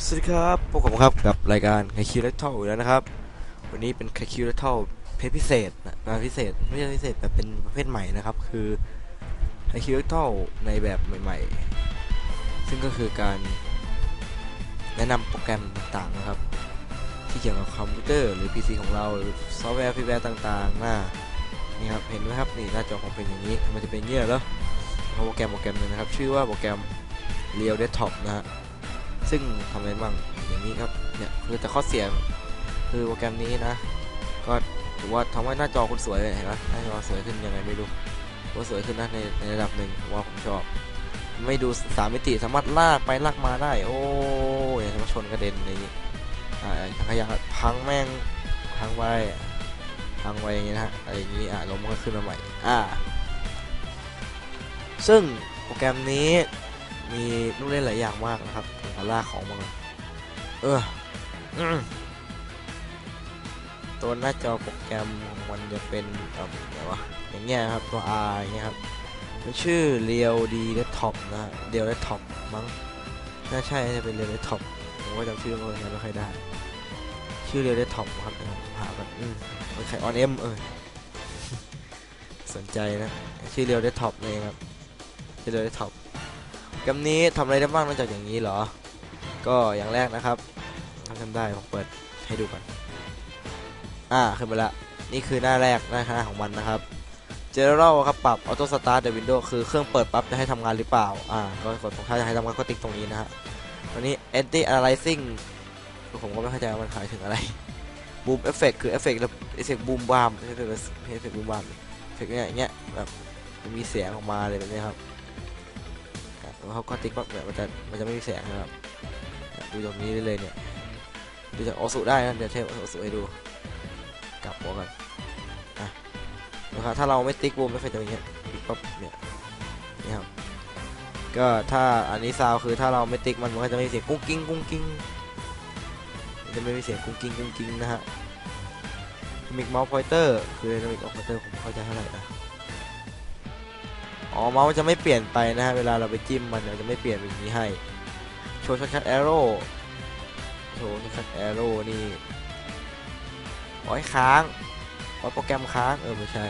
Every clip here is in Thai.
สวัสดีครับพวกผมครับกับรายการไคคิวเลทเทลแล้วนะครับ วันนี้เป็นไคคิวเลทเทลเพจพิเศษนะงานพิเศษไม่ใช่พิเศษแต่เป็นประเภทใหม่นะครับ คือไคคิวเลทเทลในแบบใหม่ ๆ ซึ่งก็คือการแนะนำโปรแกรมต่างๆนะครับ ที่เกี่ยวกับคอมพิวเตอร์หรือ PC ของเราหรือซอฟต์แวร์ฟีแวร์ต่างๆน้านี่ครับเห็นไหมครับนี่หน้าจอของเป็นอย่างนี้มันจะเป็นเงี้ยแล้วโปรแกรมโปรแกรมหนึงนะครับ ชื่อว่าโปรแกรม Real Desktop นะฮะ ซึ่งทำอะไรบ้างอย่างนี้ครับเนี่ยคือแต่ข้อเสียคือโปรแกรมนี้นะ ก็ถือว่าทำให้หน้าจอคุณสวยเลยเห็นไหมหน้าจอสวยขึ้นยังไงไม่รู้ว่าสวยขึ้นนะในในระดับหนึ่งว่าผมชอบ ไม่ดูสามมิติสามารถลากไปลากมาได้ โอ้ยสามาชนกระเด็นอะไรอย่างนี้อ่าทางขยะพังแม่งพังไปพังไปอย่างนี้นะฮะอะไรอย่างนี้อะลมก็ขึ้นมาใหม่อ่าซึ่งโปรแกรมนี้ มีลูกเล่นหลายอย่างมากนะครับผมขอลากของมาก่อนเอออตัวหน้าจอโปรแกรมของมันจะเป็นเอ่ออะไรวะอย่างเงี้ยครับตัว R อย่างเงี้ยครับมันชื่อ Real D Desktop นะฮะ Real Desktop มั้งน่าใช่จะเป็น Real Desktop ผมก็จำชื่อมันไม่ค่อยได้ ชื่อ Real Desktop ครับผมหากันอืมมันใครออนเอ็มเออสนใจนะ ชื่อ Real Desktop เองครับ ชื่อ Real Desktop เกมนี้ทำอะไรได้บ้างนอกจากอย่างนี้เหรอ ก็อย่างแรกนะครับทำทำได้ผมเปิดให้ดูก่อน อ่าขึ้นมาละ นี่คือหน้าแรกหน้าหน้าของมันนะครับ General ครับปรับ Auto Start the Window คือเครื่องเปิดปั๊บจะให้ทำงานหรือเปล่า อ่า ก็กดตรงท้ายจะให้ทำงานก็ติ๊กตรงนี้นะฮะวันนี้ Anti Aliasing คือผมก็ไม่เข้าใจว่ามันหมายถึงอะไร Boom Effect คือ Effect แล้ว Effect Boom Bam ไม่ใช่ Effect Boom Bam Effect เนี่ยอย่างเงี้ยแบบมีเสียงออกมาเลยแบบนี้ครับ แล้วเขาก็ติ๊กปั๊บเนี่ยมันจะมันจะไม่มีแสงนะครับดูตรงนี้ได้เลยเนี่ยดูจากโอสุได้นะเดี๋ยวเทปโอสุให้ดูกลับหัวกันอะนะครับถ้าเราไม่ติ๊กบูมไม่เคยจะเป็นอย่างเงี้ยติ๊กปั๊บเนี่ยนี่ครับก็ถ้าอันนี้ซาวคือถ้าเราไม่ติ๊กมันมันก็จะไม่มีเสียงกุ้งกิ้งกุ้งกิ้งจะไม่มีเสียงกุ้งกิ้งกุ้งกิ้งนะฮะมิกเมาส์พอยเตอร์คือมิกเมาส์พอยเตอร์ผมเข้าใจเท่าไหร่นะ อ๋อเมาส์มันจะไม่เปลี่ยนไปนะฮะเวลาเราไปจิ้มมันเนี่ยจะไม่เปลี่ยนเป็นนี้ให้โชว์ช็อตคัทแอโร่โชว์ช็อตคัทแอโร่นี่โอ้ยค้างโอ้ยโปรแกรมค้างเออไม่ใช่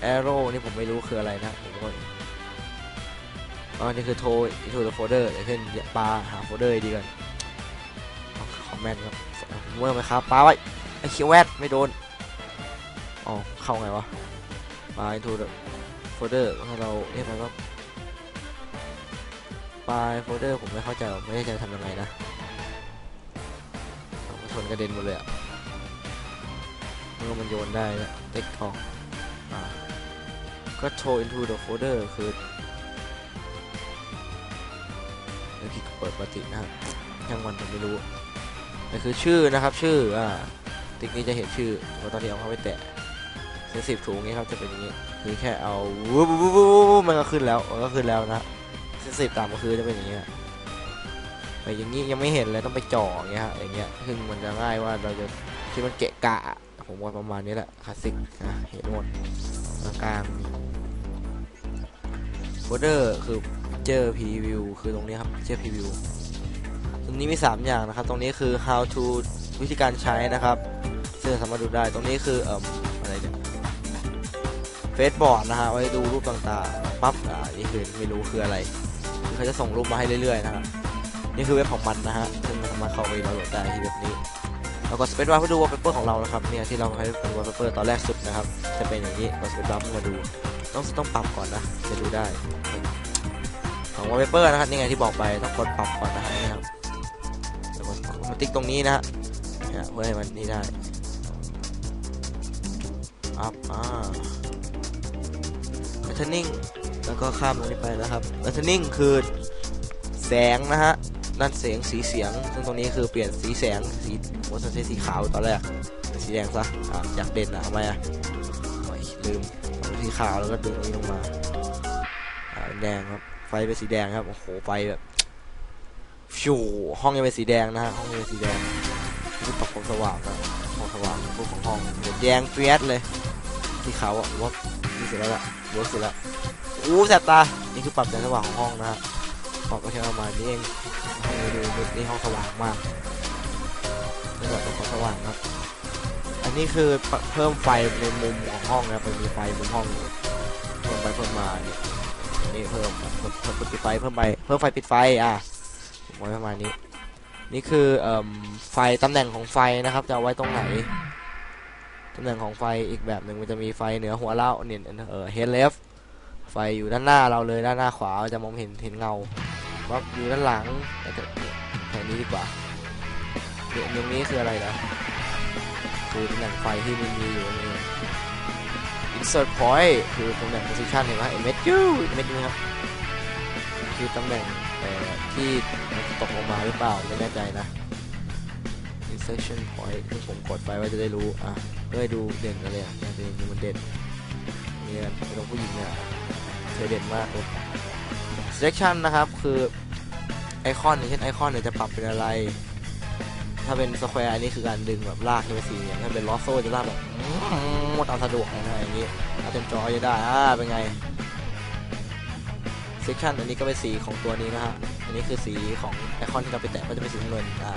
แอโร่นี่ผมไม่รู้คืออะไรนะผมก็อ๋อนี่คือโทรโทรโฟลเดอร์อย่างเช่นปลาหาโฟลเดอร์ดีกันคอมเมนต์ครับเมื่อไหมครับปลาไว้ไอ้เคียวแวดไม่โดนอ๋อเข้าไงวะปลา into the โฟลเดอร์ให้เราเรียกมันว่าไฟล์โฟลเดอร์ผมไม่เข้าใจไม่แน่ใจทำยังไงนะเอามาชนกระเด็นหมดเลยอะมันก็มันโยนได้นะเต็กทองก็โชว์ into the folder คือเดี๋ยวคลิกเปิดปกตินะครับยังมันผมไม่รู้แต่คือชื่อนะครับชื่ออ่าติ๊กนี้จะเห็นชื่อเพราะตอนที่เอาเข้าไปแตะเซนสิบถุงนี้ครับจะเป็นอย่างนี้ คือแค่เอาวูบวูบวูบมันก็ขึ้นแล้วมันก็ขึ้นแล้วนะสิบตามก็คือจะเป็นอย่างเงี้ยแต่อย่างนี้ยังไม่เห็นเลยต้องไปจ่ออย่างเงี้ยฮะอย่างเงี้ยซึ่งมันจะง่ายว่าเราจะที่มันเกะกะ ผมว่าประมาณนี้แหละคลาสสิกนะเห็นหมดกลางโฟลเดอร์คือเจอพรีวิวคือตรงนี้ครับเจอพรีวิวตรงนี้มี 3 อย่างนะครับ ตรงนี้คือ how to วิธีการใช้นะครับซึ่งสามารถดูได้ตรงนี้คือเอ่อ เฟซบอร์ดนะฮะไว้ดูรูปต่างๆปั๊บอ่านี่คือไม่รู้คืออะไรคือเขาจะส่งรูปมาให้เรื่อยๆนะฮะนี่คือเว็บของมันนะฮะซึ่งมันสามารถเข้าไปดาวน์โหลดได้ที่เว็บนี้แล้วก็สเปซบาร์เพื่อดูวอลเปเปอร์ของเรานะครับเนี่ยที่เราให้เป็นวอลเปเปอร์ตอนแรกสุดนะครับจะเป็นอย่างนี้กดสเปซบาร์เพื่อมาดูต้องต้องปรับก่อนนะจะดูได้ของวอลเปเปอร์นะครับนี่ไงที่บอกไปต้องกดปรับก่อนนะฮะนี่ครับแล้วก็มาติ๊กตรงนี้นะฮะเพื่อให้มันนี่ได้อัพอ่า แพทเทนนิ่งแล้วก็ข้ามตรงนี้ไปนะครับแพทเทนนิ่งคือแสงนะฮะด้านเสียงสีเสียง ซึ่งตรงนี้คือเปลี่ยนสีแสงสีผมจะใช้สีขาวตอนแรกสีแดงซะอะอยากเด่นอะทำไมอะลืมสีขาวแล้วก็ดึงตรงนี้ลงมาอ่าแดงครับไฟเป็นสีแดงครับโอ้โหไฟแบบฟิวห้องยังเป็นสีแดงนะฮะห้องยังเป็นสีแดงนี่ปรับความสว่างนะความสว่างพวกของห้องแดงเฟียสเลยสีขาวอะว่านี่เสร็จแล้วล่ะ เวิร์กสร็จแล้วอู้แสบตา นี่คือปรับแสงสว่างของห้องนะฮะพออปก็แค่ประมาณนี้เองนี่ดูดูนี่ห้องสว่างมากนี่แบบเป็นห้องสว่างครับ อันนี้คือเพิ่มไฟในมุมของห้องนะครับมันมีไฟมุมห้องอยู่เพิ่มไปเพิ่มมาเนี่ยนี่เพิ่มเพิ่มเพิ่มปิดไฟเพิ่มไปเพิ่มไฟปิดไฟอะไว้ประมาณนี้ นี่คืออไฟตำแหน่งของไฟนะครับ จะไว้ตรงไหน ตำแหน่งของไฟอีกแบบหนึ่งมันจะมีไฟเหนือหัวเราเนี่ยเออเฮดเลฟไฟอยู่ด้านหน้าเราเลยด้านหน้าขวาจะมองเห็นเห็นเงาว่าอยู่ด้านหลังแต่จะแถวนี้ดีกว่าเนี่ยตรงนี้คืออะไรนะคือตำแหน่งไฟที่มันมีอยู่นี่ insert point คือตำแหน่ง position เห็นไหม MSU MSU ครับคือตำแหน่งที่ตกลงมาหรือเปล่าไม่แน่ใจนะ insertion point ที่ผมกดไปว่าจะได้รู้ อะเพื่อให้ดูเด่นอะไรอะเด่นมันเด่นนี่กันตรงผู้หญิงเนี่ยเธอเด่นมากเลย selection นะครับ คือไอคอนอย่างเช่นไอคอนเนี่ยจะปรับเป็นอะไร ถ้าเป็นสแควร์อันนี้คือการดึงแบบลากขึ้นไปสีเหลี่ยถ้าเป็นลอสโซ่จะลากแบบหมดเอาสะดวกนะอย่างนี้ถ้าเต็มจอจะได้อ่าเป็นไงเซกชันอันนี้ก็เป็นสีของตัวนี้นะฮะอันนี้คือสีของไอคอนที่เราไปแตะก็จะเป็นสีน้ำเงินอ่า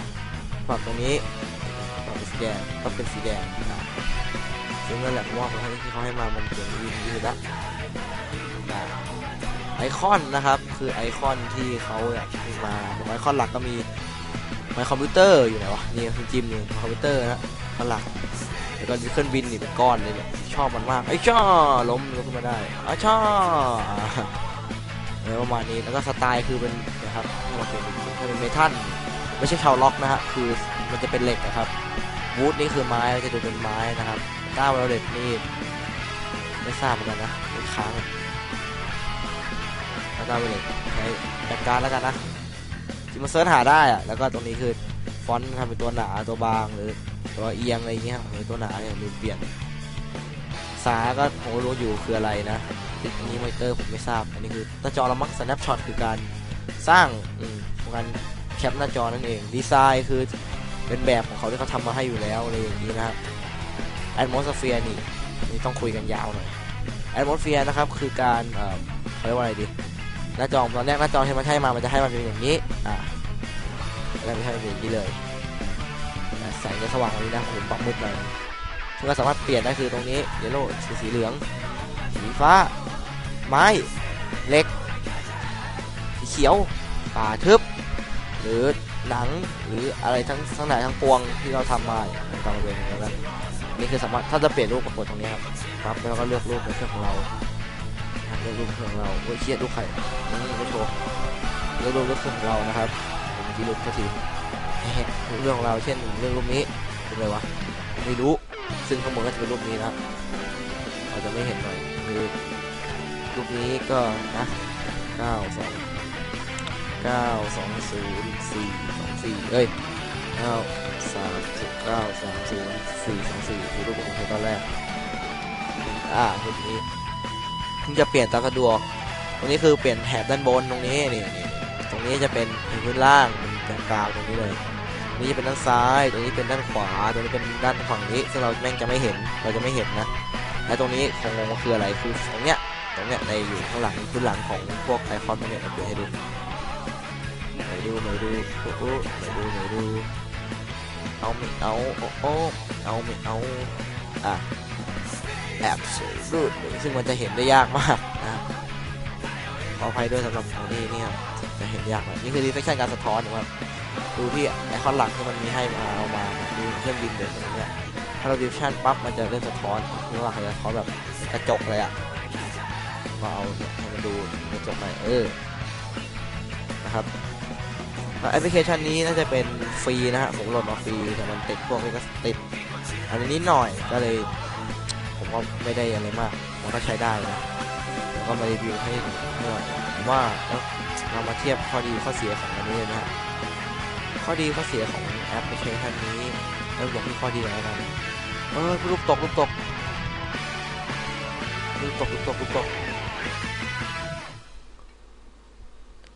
ปรับตรงนี้ปรับเป็นสีแดงก็เป็นสีแดงอ่าซึ่งนั่นแหละผมว่าของที่เขาให้มามันเขียนยืนยืนละอ่าไอคอนนะครับคือไอคอนที่เขาอยากมาไอคอนหลักก็มีไมคอมพิวเตอร์อยู่ไหนวะนี่คือจิมนี่คอมพิวเตอร์นะข้างหลังแล้วก็เครื่องบินนี่เป็นก้อนเลยเนี่ยชอบมันมากไอ้ช่อล้มลุกขึ้นมาได้ไอ้ช่ออะไรประมาณนี้แล้วก็สไตล์คือเป็นนะครับมันเป็นถ้าเป็นเมทัล ไม่ใช่ชาวล็อกนะฮะคือมันจะเป็นเหล็กนะครับวูดนี่คือไม้จะดูเป็นไม้นะครับก้าวเราเด็ดนี่ไม่ทราบเหมือนกันนะค้างแล้วก้าวเหล็กใช้แบกการแล้วกันนะที่มันเสิร์ชหาได้อะแล้วก็ตรงนี้คือฟอนต์ทำเป็นตัวหนาตัวบางหรือตัวเอียงอะไรอย่างเงี้ยหรือตัวหนาเนี่ยลืมเปลี่ยนสาก็ผมรู้อยู่คืออะไรนะติดนี้มอนิเตอร์ผมไม่ทราบ อันนี้คือหน้าจอละมัก snapshot คือการสร้างอืมการ แคปหน้าจอนั่นเอง ดีไซน์คือเป็นแบบของเขาที่เขาทำมาให้อยู่แล้วอะไรอย่างนี้นะครับ atmosphere นี่นี่ต้องคุยกันยาวหน่อย atmosphere นะครับคือการเอ่อเขาเรียกว่าอะไรดีหน้าจอตอนแรกหน้าจอที่มันให้มามันจะให้มันเป็นอย่างนี้อ่าแล้วไม่ใช่เป็นอย่างนี้เลยอะแสงจะสว่างกว่านี้นะผมปรับมืดหน่อยซึ่งก็สามารถเปลี่ยนได้คือตรงนี้เยลโล่สีสีเหลือง สีฟ้า ไม้ เล็ก สีเขียว ป่าทึบ หรือหนังหรืออะไรทั้งทั้งหลายทั้งปวงที่เราทำมาตามมาเป็นอย่างนั้นนี่คือสามารถถ้าจะเปลี่ยนรูปปรากฏตรงนี้ครับครับแล้วก็เลือกรูปในเครื่องของเราเลือกรูปเครื่องของเราโอ้ยเครียดลูกไข่อืมไม่โชว์เลือกรูปเลือกเครื่องของเรานะครับผมที่รูปก็ทีเฮ้เรื่องของเราเช่นเรื่องรูปนี้เป็นไรวะไม่รู้ซึ่งข้างบนก็จะเป็นรูปนี้นะอาจจะไม่เห็นหน่อยคือรูปนี้ก็นะเก้าสอง ก้าสองศูนย์สี่สองสี่เอ้ยเก้าสามสิบเก้าสามศูนย์สี่สองสี่คือรูปของผมตอนแรก อ่ารูปนี้ที่จะเปลี่ยนตามสะดวก ตรงนี้คือเปลี่ยนแถบด้านบนตรงนี้นี่นตรงนี้จะเป็นพื้นล่างเป็นกลางตรงนี้เลยตรงนี้จะเป็นด้านซ้าย ตรงนี้เป็นด้านขวา ตรงนี้เป็นด้านฝั่งนี้ ซึ่งเราแม่งจะไม่เห็น เราจะไม่เห็นนะ และตรงนี้ของงงคืออะไร คือตรงเนี้ย ตรงเนี้ยในอยู่ข้างหลังพื้นหลังของพวกไอคอนตรงเนี้ยเดี๋ยวให้ดู ดูไหนดูโอ้โหไหนดูไหนดูเอาไม่เอาโอ้โอ้เอาไม่เอาอะแอบรูดซึ่งมันจะเห็นได้ยากมากนะขออภัยด้วยสำหรับตัวนี้นี่ครับจะเห็นยากหน่อยนี่คือ reflection การสะท้อนว่าดูที่ไอคอนหลักที่มันมีให้มาเอามาดูเครื่องบินเด่นอย่างเงี้ยถ้าเรา reflection ปั๊บมันจะเริ่มสะท้อนนี่ว่าเขาจะสะท้อนแบบกระจกเลยอะก็เอาให้มันดูกระจกหน่อยเออนะครับ แอปพลิเคชันนี้น่าจะเป็นฟรีนะฮะผมโหลดมาฟรีแต่มันติดพวกนี้ก็ติดอันนี้หน่อยก็เลย ผมก็ไม่ได้อะไรมากมันก็ใช้ได้นะแล้วก็มารีวิวให้ดูหน่อยว่าล้วเรามาเทียบข้อดีข้อเสียของอันนี้นะฮะข้อดีข้อเสียของแอปพลิเคชันนี้เริ่มจากที่ข้อดีก่อนแล้วกันเออลูกตกลูกตกลูกตกลูกตกลูกตก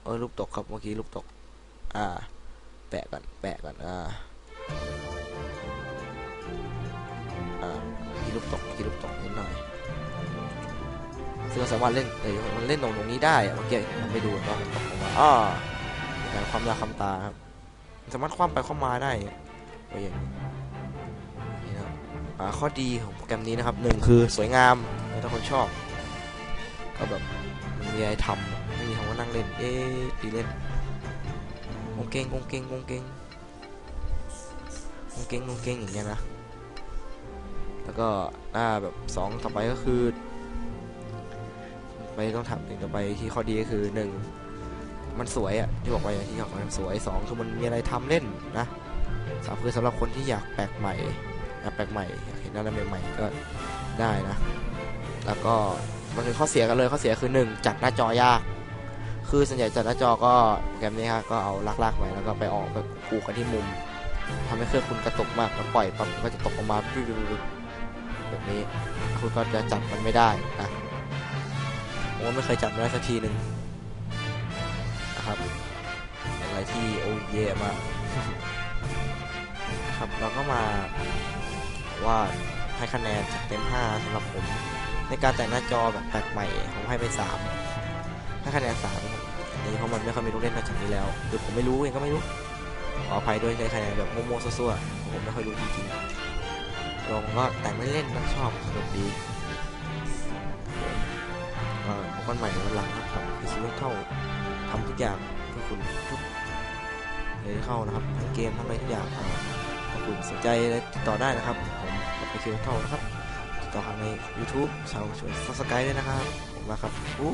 เออลูกตกครับเมื่อกี้ลูกตก อ่า แปะก่อนแปะก่อนอ่าอ่าที่ลูกตกที่ลูกตกนิดหน่อยซึ่งเราสามารถเล่นเอ้ยมันเล่นตรงตรงนี้ได้อเมื่อกี้มันไม่ดูตอนตกลงมาอ่าการความยาวความตาครับสามารถคว่ำไปคว่ำมาได้โอ้ยนี่นะอ่าข้อดีของโปรแกรมนี้นะครับหนึ่งคือสวยงามถ้าคนชอบ ก็แบบมันมีอะไรทำไม่มีคำว่านั่งเล่น เอ๊ะตีเล่น งงเกงงงเกงงงเกงงงเกงงงเกงอย่างเงี้ยนะ แล้วก็หน้าแบบสองต่อไปก็คือไปต้องถามถึงต่อไปที่ข้อดีก็คือหนึ่งมันสวยอะที่บอกไปอย่างที่บอกมันสวยสองคือมันมีอะไรทำเล่นนะสามคือสำหรับคนที่อยากแปลกใหม่อยากแปลกใหม่อยากเห็นอะไรใหม่ๆก็ได้นะ แล้วก็มันคือข้อเสียกันเลยข้อเสียคือหนึ่งจัดหน้าจอยาก คือส่วนใหญ่จัดหน้าจอก็โปรแกรมนี้ฮะก็เอาลากๆไว้แล้วก็ไปออกไปผูกกันที่มุมทำให้เครื่องคุณกระตุกมากแล้วปล่อยปั๊บมันก็จะตกออกมาปิ๊บแบบนี้คุณก็จะจัดมันไม่ได้นะผมก็ไม่เคยจัดมันได้สักทีหนึ่งนะครับอะไรที่โอ้เย่มากครับเราก็มาว่าให้คะแนนจากเต็ม 5สำหรับผม ในการแต่งหน้าจอแบบแปลกใหม่ผมให้ไป 3 ให้คะแนน3อั นี้เพราะมันไม่ค่อยมีลูกเล่นนอกจากนี้แล้วคือผมไม่รู้เองก็ไม่รู้ขออภัยด้วยในคะแนนแบบโมโมๆซั่วๆผมไม่ค่อยรู้จริงๆลองก็แต่ไม่เล่นนะชอบสนุกดีก็พบกันใหม่ในวันหลังครับคือซีรีส์เท่าทำทุกอย่างเพื่อคุณทุกเลยเข้านะครับทั้งเกมทั้งอะไรทุกอย่างถ้าคุณสนใจติดต่อได้นะครับผมกับไปคิวเท่านะครับติดต่อทางใน YouTube ชาวชวนซับสไครต์ด้วยนะครับผมมาครับอู้